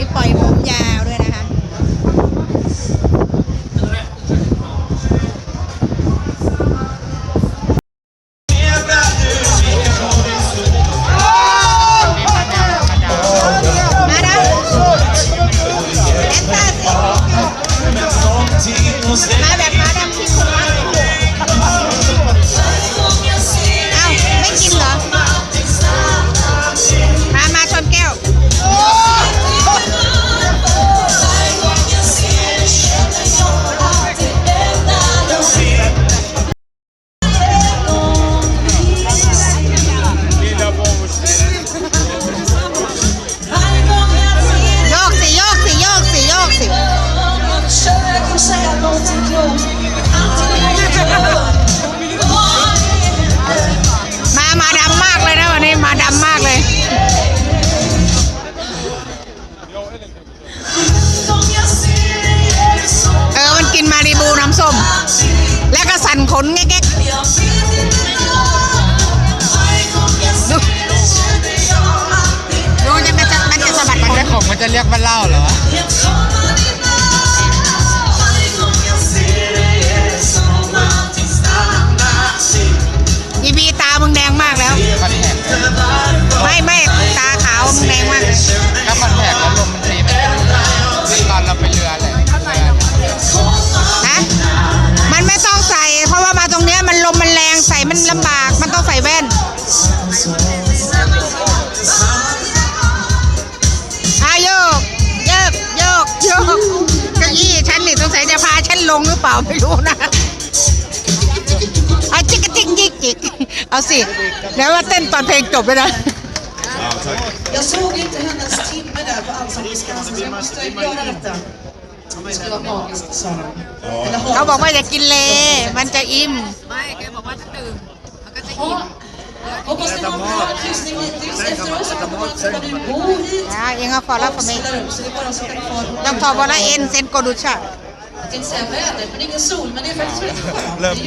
ਦੀ ਪਾਈ ਹੋਊਗੀ เออ มันกินมารีบูน้ำส้ม แล้วก็สั่นขนแก๊กดูดูจะมันจะมันจะสะบัดมันของมันจะเรียกว่าเล่าเหรอลงหรือเปล่าไม่รู้นะเอาจิกจิกจิกจิกเอาสิแล้วว่าเต้นตอนเพลงจบไปนะเขาบอกว่าจะกินเลมันจะอิ่มไม่แกบอกว่าจะตื่นมันก็จะอิ่มอยังเอาฟอร์ลฟอร์เมย์ลังถอดบอลเอ็นเซนโกดูชา tänkte säga väder, men ingen sol, men det är faktiskt väldigt skönt.